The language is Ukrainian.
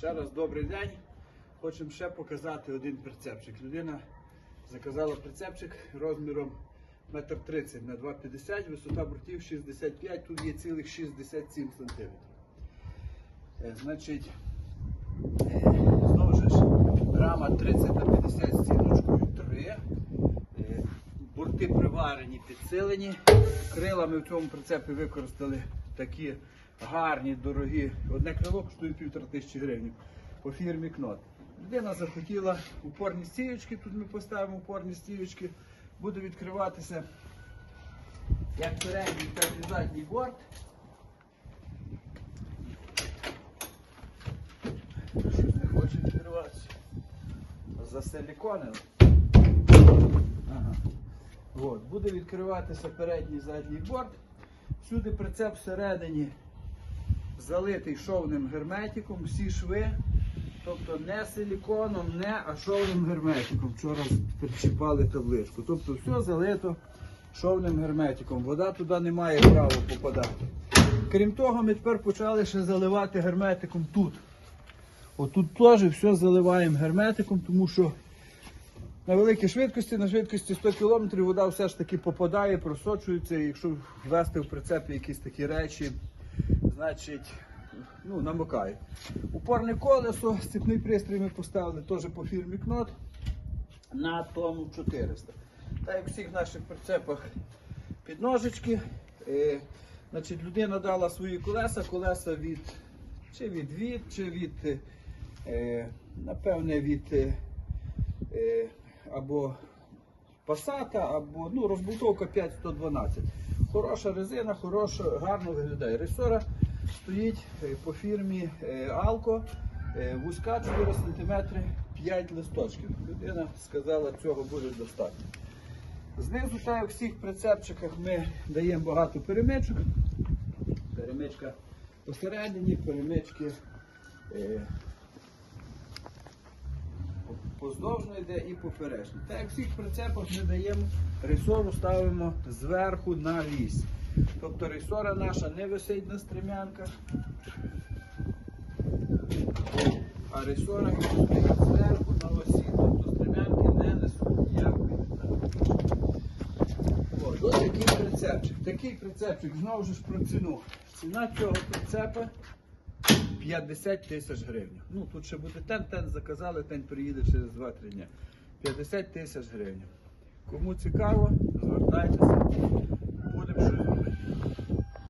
Ще раз добрий день. Хочемо ще показати один прицепчик. Людина заказала прицепчик розміром 1,30 м на 2,50 висота бортів 65 тут є цілих 67 см. Значить, е, знову ж рама 30 на 50 з стіночкою 3. Е, Борти приварені, підсилені. Крила ми в цьому прицепі використали такі гарні, дорогі. Одне крило коштує півтора тисячі гривень по фірмі Кнот. Людина захотіла упорні стіючки, тут ми поставимо упорні стіючки, буде відкриватися як передній, так і задній борт. Щось не хоче відкриватися. Засиліконили. Ага. От, буде відкриватися передній задній борт. Всюди прицеп всередині залитий шовним герметиком, всі шви. Тобто не силіконом, не а шовним герметиком. Вчора причіпали табличку. Тобто все залито шовним герметиком. Вода туди не має права попадати. Крім того, ми тепер почали ще заливати герметиком тут. Отут теж все заливаємо герметиком, тому що на великій швидкості, на швидкості 100 км вода все ж таки попадає, просочується. Якщо ввести в прицепі якісь такі речі, значить ну, намокає. Упорне колесо, сцепний пристрій ми поставили теж по фірмі Кнот на тому 400. Так як в всіх наших прицепах підножечки. Е, значить, людина дала свої колеса, колеса від чи від від, чи від, е, напевне, від е, е, або Passat, або ну, розбултовка 5112. Хороша резина, хороша, гарно виглядає. Ресора стоїть е, по фірмі е, Alco, е, вузька 4 см, 5 листочків. Людина сказала, цього буде достатньо. Знизу, як в всіх прицепчиках, ми даємо багато перемичок. Перемичка посередині, перемички поздовжно йде і поперечно. Так як всіх прицепах ми даємо ресору, ставимо зверху на вісь. Тобто ресора наша не висить на стремянках, а стоїть зверху на осі. Тобто стремянки не несуть ніякої ось такий прицепчик. Такий прицепчик, знову ж про ціну. Ціна цього прицепа 50 тисяч гривень. Ну тут ще буде тен, тен заказали, тен приїде через 2-3 дні. 50 тисяч гривень. Кому цікаво, звертайтеся. будем.